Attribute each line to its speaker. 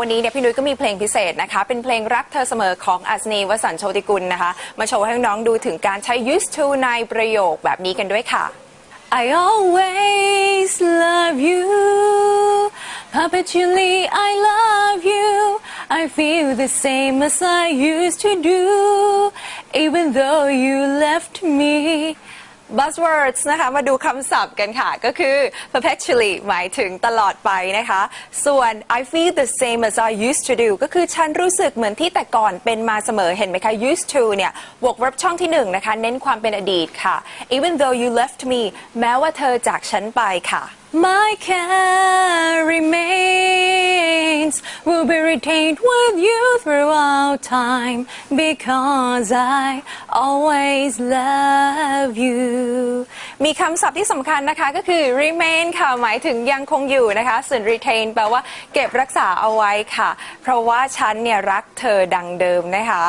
Speaker 1: วันนี้เนี่ยพี่นุ้ยก็มีเพลงพิเศษนะคะ เป็นเพลงรักเธอเสมอของอัศนีวสันต์โชติกุลนะคะ มาโชว์ให้น้องดูถึงการใช้ used to ในประโยคแบบนี้กันด้วยค่ะ I always love you perpetually I love you I feel the same as I used to do even though you left me buzzwords นะคะ มาดูคำศัพท์กันค่ะ ก็คือ perpetually หมายถึงตลอดไปนะคะ ส่วน I feel the same as I used to do ก็คือฉันรู้สึกเหมือนที่แต่ก่อนเป็นมาเสมอเห็นไหมคะ used to เนี่ย บวก verb ช่องที่หนึ่งนะคะ เน้นความเป็นอดีตค่ะ even though you left me แม้ว่าเธอจากฉันไปค่ะ My care remains be retained with you throughout time because I always love you มีคำศัพท์ที่สำคัญนะคะก็คือ remain ค่ะ หมายถึงยังคงอยู่นะคะ ส่วน retain แปลว่าเก็บรักษาเอาไว้ค่ะ เพราะว่าฉันเนี่ยรักเธอดังเดิมนะคะ